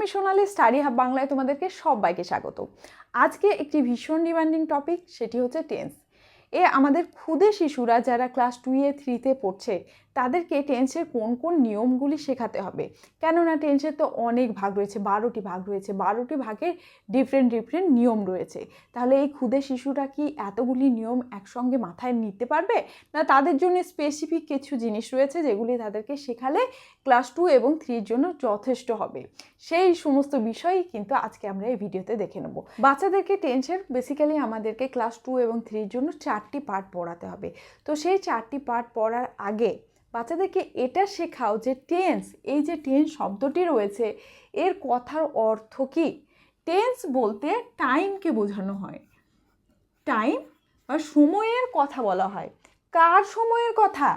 আমি সোনালি study hub বাংলায় তোমাদেরকে সবাইকে স্বাগত। আজকে একটি ভীষণ ডিমান্ডিং টপিক সেটি হচ্ছে টেন্স এ আমাদের ক্ষুদে শিশুরা যারা ক্লাস টুয়ে থ্রিতে পড়ছে তাদেরকে টেন্সের কোন কোন নিয়মগুলি শেখাতে হবে। কেননা টেন্সের তো অনেক ভাগ রয়েছে, বারোটি ভাগ রয়েছে, বারোটি ভাগের ডিফারেন্ট ডিফারেন্ট নিয়ম রয়েছে। তাহলে এই ক্ষুদে শিশুরা কি এতগুলি নিয়ম একসঙ্গে মাথায় নিতে পারবে? না তাদের জন্য স্পেসিফিক কিছু জিনিস রয়েছে যেগুলি তাদেরকে শেখালে ক্লাস টু এবং থ্রির জন্য যথেষ্ট হবে। সেই সমস্ত বিষয়ই কিন্তু আজকে আমরা এই ভিডিওতে দেখে নেব। বাচ্চাদেরকে টেন্সের বেসিক্যালি আমাদেরকে ক্লাস টু এবং থ্রির জন্য চারটি পার্ট পড়াতে হবে। তো সেই চারটি পার্ট পড়ার আগে বাচ্চাদেরকে এটা শেখাও যে টেন্স এই যে টেন্স শব্দটি রয়েছে, এর কথার অর্থ কি? টেন্স বলতে টাইমকে বোঝানো হয়। টাইম বা সময়ের কথা বলা হয়। কার সময়ের কথা?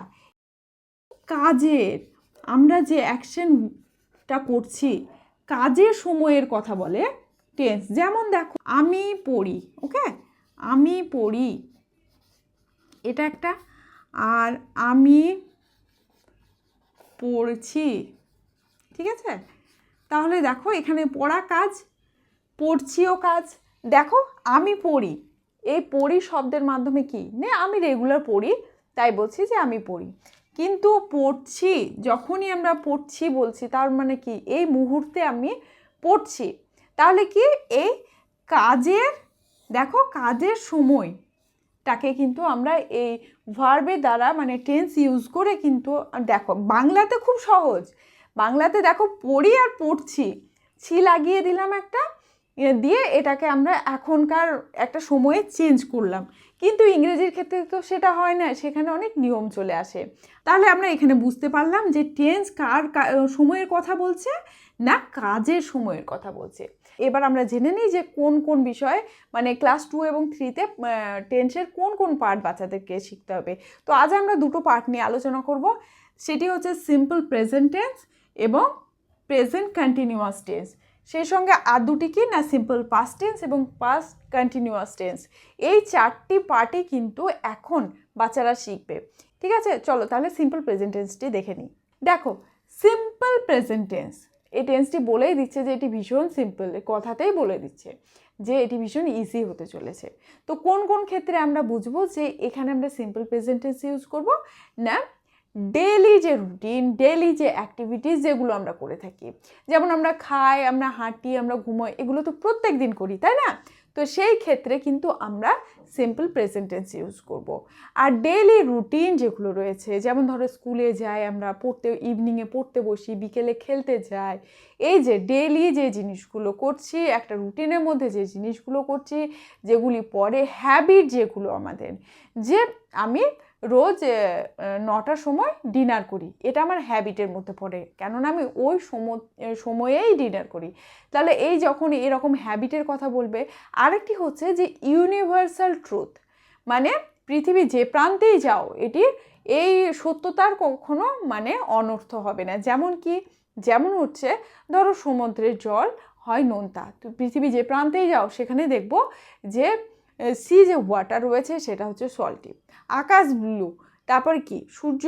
কাজের। আমরা যে অ্যাকশনটা করছি, কাজের সময়ের কথা বলে টেন্স যেমন দেখো, আমি পড়ি ওকে আমি পড়ি। এটা একটা, আর আমি পড়ছি। ঠিক আছে? তাহলে দেখো, এখানে পড়া কাজ, পড়ছিও কাজ। দেখো, আমি পড়ি। এই পড়ি শব্দের মাধ্যমে কি? নে, আমি রেগুলার পড়ি, তাই বলছি যে আমি পড়ি। কিন্তু পড়ছি, যখনই আমরা পড়ছি বলছি, তার মানে কি? এই মুহূর্তে আমি পড়ছি। তাহলে কি? এই কাজের, দেখো, কাজের সময় টাকে কিন্তু আমরা এই ভার্বের দ্বারা মানে টেন্স ইউজ করে কিন্তু দেখো, বাংলাতে খুব সহজ। বাংলাতে দেখো, পড়ি আর পড়ছি। ছি লাগিয়ে দিলাম একটা দিয়ে এটাকে আমরা এখনকার একটা সময়ে চেঞ্জ করলাম। কিন্তু ইংরেজির ক্ষেত্রে তো সেটা হয় না, সেখানে অনেক নিয়ম চলে আসে। তাহলে আমরা এখানে বুঝতে পারলাম যে টেন্স কার সময়ের কথা বলছে না কাজের সময়ের কথা বলছে। এবার আমরা জেনে নিই যে কোন কোন বিষয়ে মানে ক্লাস টু এবং থ্রিতে টেন্সের কোন কোন পার্ট বাচ্চাদেরকে শিখতে হবে। তো আজ আমরা দুটো পার্ট নিয়ে আলোচনা করব। সেটি হচ্ছে সিম্পল প্রেজেন্ট টেন্স এবং প্রেজেন্ট কন্টিনিউয়াস টেন্স। সেই সঙ্গে আর দুটি কি না সিম্পল পাস্ট টেন্স এবং পাস্ট কন্টিনিউয়াস টেন্স এই চারটি পার্টই কিন্তু এখন বাচ্চারা শিখবে। ঠিক আছে? চলো তাহলে সিম্পল প্রেজেন্ট টেন্সটি দেখে নিই। দেখো সিম্পল প্রেজেন্ট টেন্স এই টেন্সটি বলেই দিচ্ছে যে এটি ভীষণ সিম্পল কথাতেই বলে দিচ্ছে যে এটি ভীষণ ইজি হতে চলেছে। তো কোন কোন ক্ষেত্রে আমরা বুঝব যে এখানে আমরা সিম্পল প্রেজেন্টেন্স ইউজ করব? না ডেলি যে রুটিন ডেলি যে অ্যাক্টিভিটিস যেগুলো আমরা করে থাকি। যেমন আমরা খাই, আমরা হাঁটি, আমরা ঘুমোই, এগুলো তো প্রত্যেক দিন করি, তাই না? তো সেই ক্ষেত্রে কিন্তু আমরা সিম্পল প্রেজেন্টেন্স ইউজ করব। আর ডেলি রুটিন যেগুলো রয়েছে, যেমন ধরো স্কুলে যাই আমরা, পড়তে ইভিনিংয়ে পড়তে বসি, বিকেলে খেলতে যাই, এই যে ডেলি যে জিনিসগুলো করছি, একটা রুটিনের মধ্যে যে জিনিসগুলো করছি, যেগুলি পরে হ্যাবিট যেগুলো আমাদের, যে আমি রোজ নটার সময় ডিনার করি। এটা আমার হ্যাবিটের মধ্যে পড়ে। কেননা আমি ওই সময় সময়েই ডিনার করি। তাহলে এই যখন এরকম হ্যাবিটের কথা বলবে, আরেকটি হচ্ছে যে ইউনিভার্সাল ট্রুথ মানে পৃথিবী যে প্রান্তেই যাও, এটি এই সত্যতার কখনো মানে অনর্থ হবে না। যেমন কি? যেমন হচ্ছে, ধরো সমুদ্রের জল হয় নোনতা। তো পৃথিবী যে প্রান্তেই যাও, সেখানে দেখব যে সি যে ওয়াটার রয়েছে সেটা হচ্ছে সল্টি আকাশ ব্লু তারপর কি? সূর্য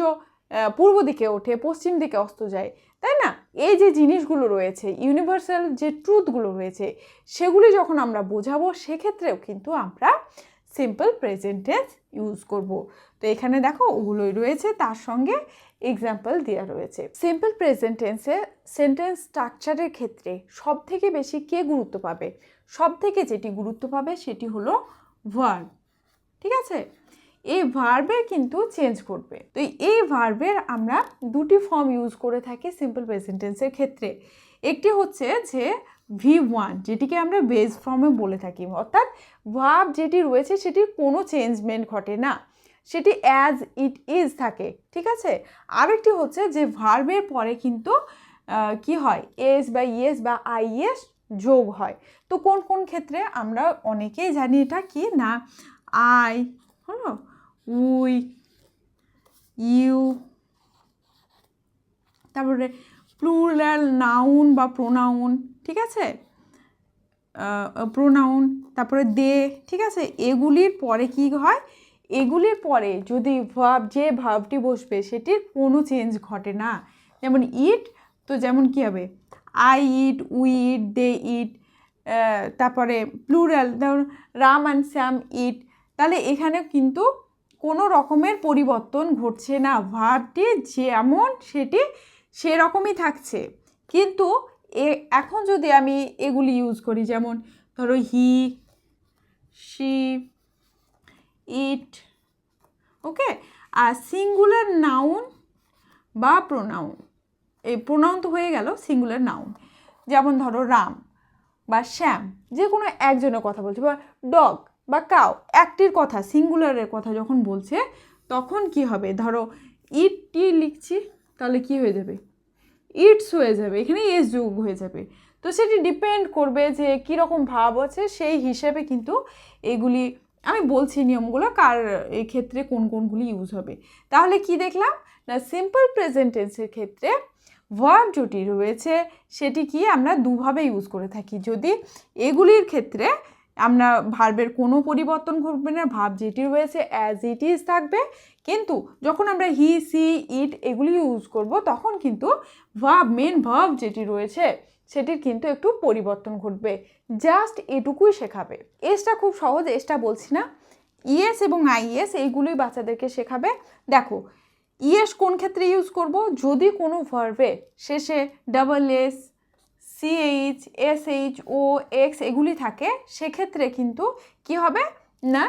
পূর্ব দিকে ওঠে, পশ্চিম দিকে অস্ত যায়, তাই না? এই যে জিনিসগুলো রয়েছে ইউনিভার্সাল যে ট্রুথগুলো রয়েছে, সেগুলি যখন আমরা বোঝাবো, সেক্ষেত্রেও কিন্তু আমরা সিম্পল প্রেজেন্টেন্স ইউজ করব। তো এখানে দেখো, ওগুলোই রয়েছে, তার সঙ্গে এক্সাম্পল দেওয়া রয়েছে। সিম্পল প্রেজেন্টেন্সে সেন্টেন্স স্ট্রাকচারের ক্ষেত্রে সব থেকে বেশি কে গুরুত্ব পাবে? সব থেকে যেটি গুরুত্ব পাবে সেটি হলো ভার্ব ঠিক আছে? এই ভার্বের কিন্তু চেঞ্জ করবে তো এই ভার্বের আমরা দুটি ফর্ম ইউজ করে থাকি সিম্পল প্রেজেন্টেন্সের ক্ষেত্রে। একটি হচ্ছে যে ভি ওয়ান যেটিকে আমরা বেজ ফর্মে বলে থাকি। অর্থাৎ ভার্ব যেটি রয়েছে সেটির কোনো চেঞ্জমেন্ট ঘটে না। সেটি অ্যাজ ইট ইজ থাকে, ঠিক আছে? আরেকটি হচ্ছে যে ভার্বের পরে কিন্তু কি হয়? এস বা ইয়েস বা আইএস যোগ হয়। তো কোন কোন ক্ষেত্রে আমরা অনেকেই জানি এটা কি না? আই, হলো? উই, ইউ, তারপরে প্লুরাল, নাউন বা প্রোনাউন, ঠিক আছে? প্রোনাউন, তারপরে দে, ঠিক আছে? এগুলির পরে কি হয়? এগুলির পরে যদি ভাব, যে ভাবটি বসবে সেটির কোনো চেঞ্জ ঘটে না। যেমন ইট, তো যেমন কী হবে? আই ইট উই ইট দে ইট তারপরে প্লুরাল ধরুন, রাম অ্যান্ড শ্যাম ইট তাহলে এখানে কিন্তু কোনো রকমের পরিবর্তন ঘটছে না। ভাবটি যেমন সেটি সেরকমই থাকছে। কিন্তু এ, এখন যদি আমি এগুলি ইউজ করি, যেমন ধরো হি শি ইট ওকে আর সিঙ্গুলার নাউন বা প্রোনাউন এই প্রোনাউন তো হয়ে গেল সিঙ্গুলার নাউন যেমন ধরো রাম বা শ্যাম যে কোনো একজনের কথা বলছে বা ডগ বা কাউ একটির কথা সিঙ্গুলারের কথা যখন বলছে, তখন কি হবে? ধরো ইট টি লিখছি, তাহলে কি হয়ে যাবে? ইটস হয়ে যাবে, এখানে এস যোগ হয়ে যাবে। তো সেটি ডিপেন্ড করবে যে কীরকম ভাব আছে, সেই হিসেবে কিন্তু এগুলি, আমি বলছি নিয়মগুলো, কার ক্ষেত্রে কোন কোনগুলি ইউজ হবে। তাহলে কি দেখলাম? না সিম্পল প্রেজেন্টেন্সের ক্ষেত্রে ভার্ব যেটি রয়েছে, সেটি কি আমরা দুভাবে ইউজ করে থাকি। যদি এগুলির ক্ষেত্রে আমরা ভার্বের কোনো পরিবর্তন ঘটবে না ভাব যেটি রয়েছে অ্যাজ ইট ইজ থাকবে, কিন্তু যখন আমরা হি সি ইট এগুলি ইউজ করব, তখন কিন্তু ভাব মেন ভাব যেটি রয়েছে, সেটির কিন্তু একটু পরিবর্তন ঘটবে। জাস্ট এটুকুই শেখাবে। এসটা খুব সহজ এসটা বলছি না। ইএস এবং আইএস এইগুলোই বাচ্চাদেরকে শেখাবে। দেখো ইএস কোন ক্ষেত্রে ইউজ করব? যদি কোনো ভার্বে শেষে double S CH S H O X এগুলি থাকে, সেক্ষেত্রে কিন্তু কি হবে? না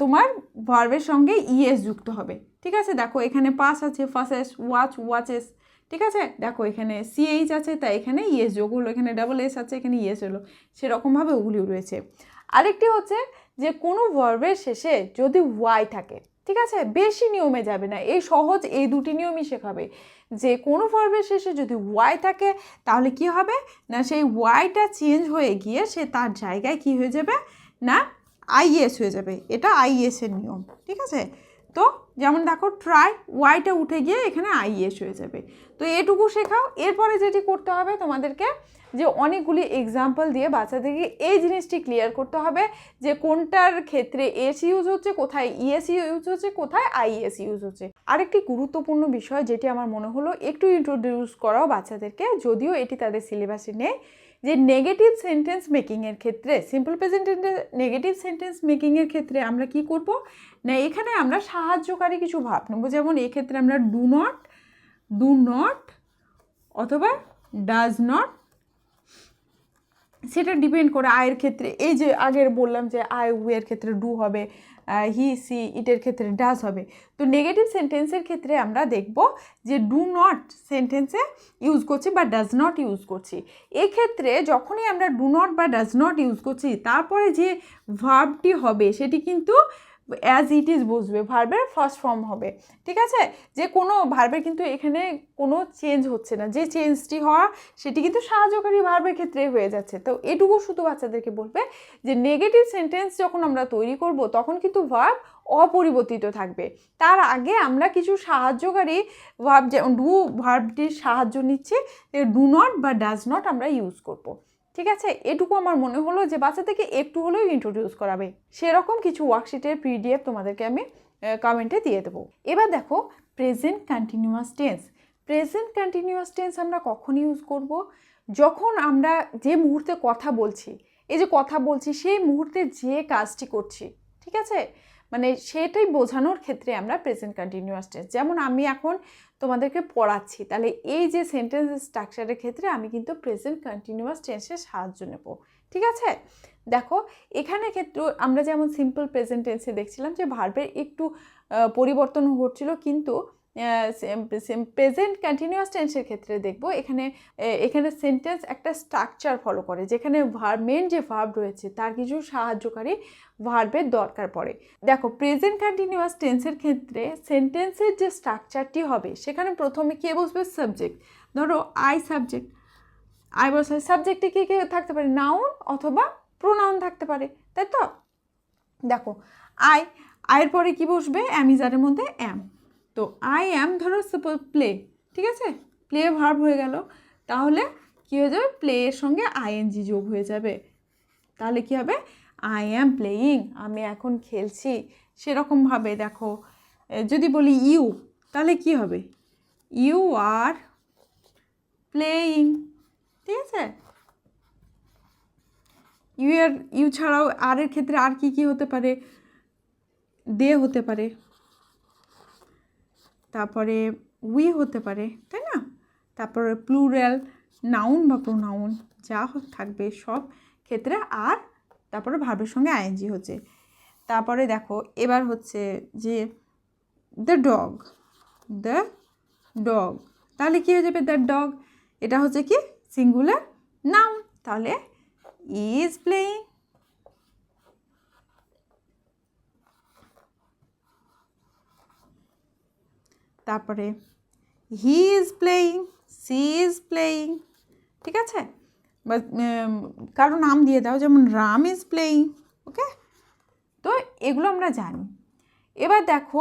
তোমার ভার্বের সঙ্গে ইএস যুক্ত হবে। ঠিক আছে? দেখো এখানে পাস আছে ফাসেস ওয়াচ ওয়াচেস ঠিক আছে? দেখো এখানে সিএইচ আছে, তাই এখানে ইএস যোগ হলো। এখানে ডাবল এস আছে, এখানে ইএস হলো। সেরকমভাবে ওগুলিও রয়েছে। আরেকটি হচ্ছে যে কোনো ভার্বের শেষে যদি ওয়াই থাকে ঠিক আছে? বেশি নিয়মে যাবে না। এই সহজ এই দুটি নিয়মই শেখাবে। যে কোনো ফর্মের শেষে যদি ওয়াই থাকে, তাহলে কি হবে? না, সেই ওয়াইটা চেঞ্জ হয়ে গিয়ে সে তার জায়গায় কি হয়ে যাবে? না আইএস হয়ে যাবে। এটা আইএসের নিয়ম। ঠিক আছে? তো যেমন দেখো ট্রাই ওয়াইটা উঠে গিয়ে এখানে আইএস হয়ে যাবে। তো এটুকু শেখাও। এরপরে যেটি করতে হবে তোমাদেরকে, যে অনেকগুলি এক্সাম্পল দিয়ে বাচ্চাদেরকে এই জিনিসটি ক্লিয়ার করতে হবে যে কোনটার ক্ষেত্রে এস ইউজ হচ্ছে, কোথায় ইএস ইউজ হচ্ছে, কোথায় আইএস ইউজ হচ্ছে। আরেকটি গুরুত্বপূর্ণ বিষয় যেটি আমার মনে হলো, একটু ইন্ট্রোডিউস করাও বাচ্চাদেরকে, যদিও এটি তাদের সিলেবাসে নেই। যে নেগেটিভ সেন্টেন্স মেকিংয়ের ক্ষেত্রে সিম্পল প্রেজেন্ট নেগেটিভ সেন্টেন্স মেকিংয়ের ক্ষেত্রে আমরা কি করব? না, এখানে আমরা সাহায্যকারী কিছু ভাব নেব। যেমন এক্ষেত্রে আমরা ডু নট ডু নট অথবা ডাজ নট সেটা ডিপেন্ড করে আয়ের ক্ষেত্রে। এই যে আগের বললাম যে আয় উয়ের ক্ষেত্রে ডু হবে। হি সি ইটের ক্ষেত্রে ডাজ হবে। তো নেগেটিভ সেন্টেন্সের ক্ষেত্রে আমরা দেখব যে ডু নট সেন্টেন্সে ইউজ করছি বা ডাজ নট ইউজ করছি। এক্ষেত্রে যখনই আমরা ডু নট বা ডাজ নট ইউজ করছি, তারপরে যে ভার্বটি হবে, সেটি কিন্তু অ্যাজ ইট ইজ বুঝবে ভার্বের ফার্স্ট ফর্ম হবে, ঠিক আছে? যে কোনো ভার্বের কিন্তু এখানে কোনো চেঞ্জ হচ্ছে না, যে চেঞ্জটি হওয়া সেটি কিন্তু সাহায্যকারী ভার্বের ক্ষেত্রে হয়ে যাচ্ছে। তো এটুকু শুধু বাচ্চাদেরকে বলবে যে নেগেটিভ সেন্টেন্স যখন আমরা তৈরি করব, তখন কিন্তু ভার্ব অপরিবর্তিত থাকবে। তার আগে আমরা কিছু সাহায্যকারী ভার্ব যেমন ডু ভার্বটির সাহায্য নিচ্ছি ডু নট বা ডাজ নট আমরা ইউজ করব। ঠিক আছে? এটুকু আমার মনে হলো যে বাচ্চাদেরকে একটু হলেও ইন্ট্রোডিউস করাবে। সেরকম কিছু ওয়ার্কশিটের পিডিএফ তোমাদেরকে আমি কমেন্টে দিয়ে দেবো। এবার দেখো present continuous tense present continuous tense আমরা কখন ইউজ করব? যখন আমরা যে মুহূর্তে কথা বলছি, এই যে কথা বলছি, সেই মুহূর্তে যে কাজটি করছি, ঠিক আছে? মানে সেটাই বোঝানোর ক্ষেত্রে আমরা প্রেজেন্ট কন্টিনিউয়াস টেন্স যেমন আমি এখন তোমাদেরকে পড়াচ্ছি, তাহলে এই যে সেন্টেন্স স্ট্রাকচারের ক্ষেত্রে আমি কিন্তু প্রেজেন্ট কন্টিনিউয়াস টেন্সের সাহায্য নেব। ঠিক আছে? দেখো, এখানে ক্ষেত্রে আমরা যেমন সিম্পল প্রেজেন্ট টেন্সে দেখছিলাম যে ভার্বের একটু পরিবর্তন ঘটছিল, কিন্তু প্রেজেন্ট কন্টিনিউয়াস টেন্সের ক্ষেত্রে দেখব, এখানে এখানে সেন্টেন্স একটা স্ট্রাকচার ফলো করে, যেখানে ভার মেন যে ভার্ব রয়েছে, তার কিছু সাহায্যকারী ভার্বের দরকার পড়ে। দেখো প্রেজেন্ট কন্টিনিউয়াস টেন্সের ক্ষেত্রে সেন্টেন্সের যে স্ট্রাকচারটি হবে, সেখানে প্রথমে কে বসবে? সাবজেক্ট ধরো আই সাবজেক্ট আই বসে সাবজেক্টে কে কে থাকতে পারে? নাউন অথবা প্রোনাউন থাকতে পারে, তাই তো? দেখো আই আয়ের পরে কি বসবে? অ্যামিজারের মধ্যে অ্যাম তো আই অ্যাম ধরো সাপোজ প্লে ঠিক আছে? প্লে ভার্ব হয়ে গেল। তাহলে কী হয়ে যাবে? প্লে এর সঙ্গে আইএনজি যোগ হয়ে যাবে। তাহলে কী হবে? আই অ্যাম প্লেয়িং আমি এখন খেলছি। সেরকমভাবে দেখো। যদি বলি ইউ তাহলে কি হবে? ইউ আর প্লেয়িং ঠিক আছে? ইউ আর ইউ ছাড়াও আর এর ক্ষেত্রে আর কি কি হতে পারে? দে হতে পারে। তারপরে উই হতে পারে, তাই না? তারপরে প্লুরাল নাউন বা প্রোনাউন যা থাকবে সব ক্ষেত্রে আর তারপরে ভার্বের সঙ্গে আইএনজি হচ্ছে। তারপরে দেখো, এবার হচ্ছে যে দ্য ডগ দ্য ডগ তাহলে কী হয়ে যাবে দ্য ডগ এটা হচ্ছে কি? সিঙ্গুলার নাউন তাহলে ইজ প্লেয়িং তারপরে he is playing she is playing ঠিক আছে? বা কারও নাম দিয়ে দাও, যেমন রাম ইজ প্লেয়িং ওকে তো এগুলো আমরা জানি। এবার দেখো,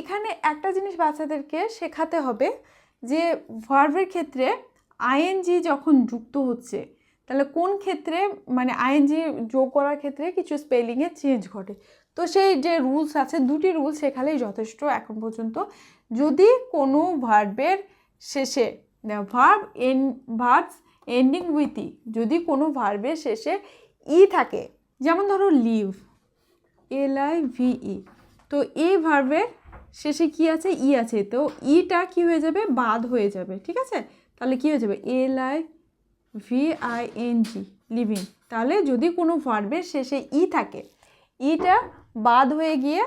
এখানে একটা জিনিস বাচ্চাদেরকে শেখাতে হবে যে ভার্বের ক্ষেত্রে আইএনজি যখন যুক্ত হচ্ছে, তাহলে কোন ক্ষেত্রে মানে আইএনজি যোগ করার ক্ষেত্রে কিছু স্পেলিংয়ে চেঞ্জ ঘটে? তো সেই যে রুলস আছে, দুটি রুলস শেখালেই যথেষ্ট এখন পর্যন্ত যদি কোনো ভার্বের শেষে verb and verbs ending with E যদি কোনো ভার্বের শেষে ই থাকে, যেমন ধরো লিভ এল আই ভিই তো এই ভার্বের শেষে কি আছে? ই আছে, তো ইটা কি হয়ে যাবে? বাদ হয়ে যাবে, ঠিক আছে? তাহলে কি হয়ে যাবে? L I V I N G living তাহলে যদি কোনো ভার্বের শেষে ই থাকে ইটা বাদ হয়ে গিয়ে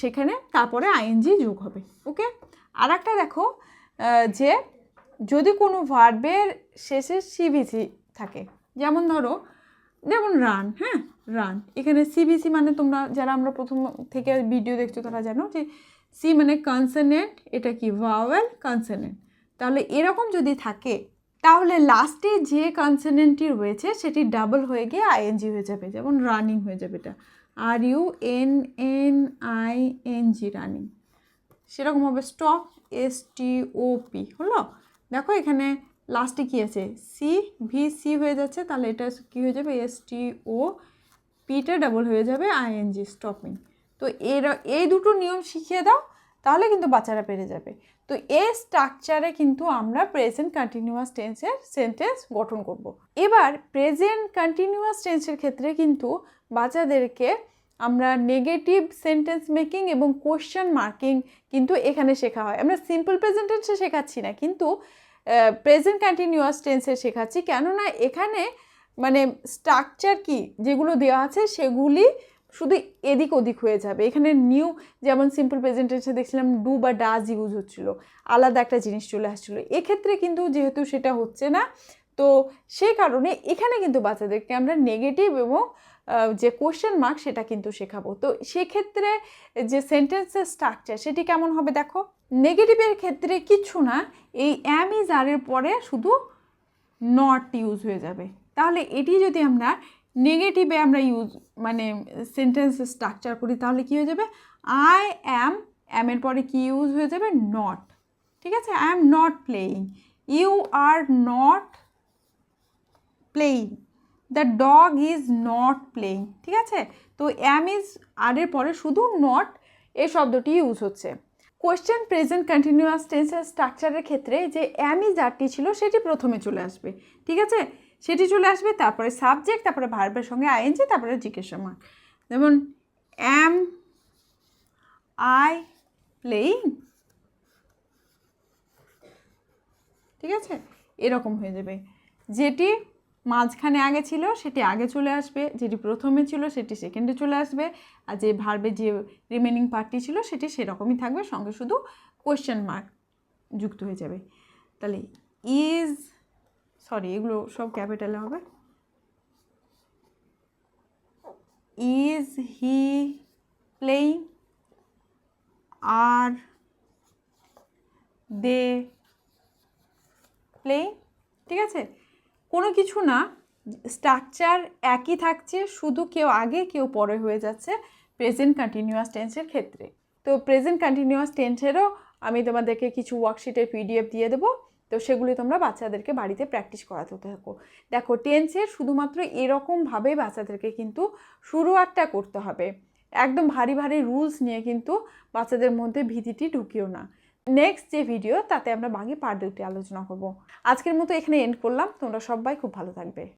সেখানে তারপরে আইএনজি যোগ হবে ওকে আর একটা দেখো যে যদি কোনো ভার্বের শেষে সিবিসি থাকে, যেমন ধরো, যেমন রান হ্যাঁ? রান এখানে সিবিসি মানে তোমরা, যারা আমরা প্রথম থেকে ভিডিও দেখছ, তারা জানো যে সি মানে কনসনেন্ট এটা কি ভাওয়েল কনসনেন্ট তাহলে এরকম যদি থাকে, তাহলে লাস্টে যে কনসনেন্টটি রয়েছে, সেটি ডাবল হয়ে গিয়ে আইএনজি হয়ে যাবে, যেমন রানিং হয়ে যাবে এটা। R U N N I N G running. সেরকম হবে stop, S T O P, হলো? দেখো এখানে লাস্টে কী আছে? সি, ভি, সি হয়ে যাচ্ছে, তাহলে এটা কী হয়ে যাবে? এস টি ও পিটা ডাবল হয়ে যাবে আইএনজি স্টপিং তো এর, এই দুটো নিয়ম শিখিয়ে দাও, তাহলে কিন্তু বাচ্চারা পেরে যাবে। তো এই স্ট্রাকচারে কিন্তু আমরা প্রেজেন্ট কন্টিনিউয়াস টেন্সের সেন্টেন্স গঠন করব। এবার প্রেজেন্ট কন্টিনিউয়াস টেন্সের ক্ষেত্রে কিন্তু বাচ্চাদেরকে আমরা নেগেটিভ সেন্টেন্স মেকিং এবং কোশ্চেন মার্কিং কিন্তু এখানে শেখা হয়। আমরা সিম্পল প্রেজেন্ট টেন্সে শেখাচ্ছি না, কিন্তু প্রেজেন্ট কন্টিনিউয়াস টেন্সে শেখাচ্ছি। কেননা এখানে মানে স্ট্রাকচার কি যেগুলো দেওয়া আছে সেগুলি শুধু এদিক ওদিক হয়ে যাবে। এখানে নিউ যেমন সিম্পল প্রেজেন্টেশনে দেখছিলাম ডু বা ডাজ ইউজ হচ্ছিল, আলাদা একটা জিনিস চলে আসছিল। এক্ষেত্রে কিন্তু যেহেতু সেটা হচ্ছে না, তো সেই কারণে এখানে কিন্তু বাচ্চাদেরকে আমরা নেগেটিভ এবং যে কোশ্চেন মার্ক সেটা কিন্তু শেখাবো। তো সেক্ষেত্রে যে সেন্টেন্সের স্ট্রাকচার সেটি কেমন হবে দেখো? নেগেটিভের ক্ষেত্রে কিছু না, এই অ্যাম ইজ আরের পরে শুধু নট ইউজ হয়ে যাবে। তাহলে এটি যদি আমরা নেগেটিভে আমরা ইউজ মানে সেন্টেন্স স্ট্রাকচার করি, তাহলে কী হয়ে যাবে? আই অ্যাম অ্যামের পরে কি ইউজ হয়ে যাবে? নট ঠিক আছে? I am not playing you are not playing the dog is not playing, ঠিক আছে? তো অ্যাম ইজ আরের পরে শুধু নট এই শব্দটি ইউজ হচ্ছে। কোয়েশ্চেন প্রেজেন্ট কন্টিনিউয়াস টেন্সের স্ট্রাকচারের ক্ষেত্রে যে অ্যাম ইজ আরটি ছিল, সেটি প্রথমে চলে আসবে, ঠিক আছে? সেটি চলে আসবে, তারপরে সাবজেক্ট, তারপরে ভার্বের সঙ্গে আইএনজি, তারপরে জিজ্ঞাসা মার্ক। যেমন, অ্যাম আই প্লেয়িং, ঠিক আছে? এরকম হয়ে যাবে। যেটি মাঝখানে আগে ছিল, সেটি আগে চলে আসবে, যেটি প্রথমে ছিল সেটি সেকেন্ডে চলে আসবে, আর যে ভার্বে যে রিমেনিং পার্টটি ছিল সেটি সেরকমই থাকবে, সঙ্গে শুধু কোয়েশ্চেন মার্ক যুক্ত হয়ে যাবে। তাহলে ইজ সরি এগুলো সব ক্যাপিটালে হবে। Is he playing are they playing ঠিক আছে? কোনো কিছু না স্ট্রাকচার একই থাকছে, শুধু কেউ আগে, কেউ পরে হয়ে যাচ্ছে প্রেজেন্ট কন্টিনিউয়াস টেন্সের ক্ষেত্রে। তো প্রেজেন্ট কন্টিনিউয়াস টেন্সেরও আমি তোমাদেরকে কিছু ওয়ার্কশিটের পিডিএফ দিয়ে দেবো, তো সেগুলি তোমরা বাচ্চাদেরকে বাড়িতে প্র্যাকটিস করাতে থাকো। দেখো টেন্সের শুধুমাত্র এরকমভাবে বাচ্চাদেরকে কিন্তু শুরুয়াতটা করতে হবে। একদম ভারী ভারী রুলস নিয়ে কিন্তু বাচ্চাদের মধ্যে ভীতিটি ঢুকিও না। নেক্সট যে ভিডিও তাতে আমরা বাকি পার্ট দুটি আলোচনা করব। আজকের মতো এখানে এন্ড করলাম। তোমরা সবাই খুব ভালো থাকবে।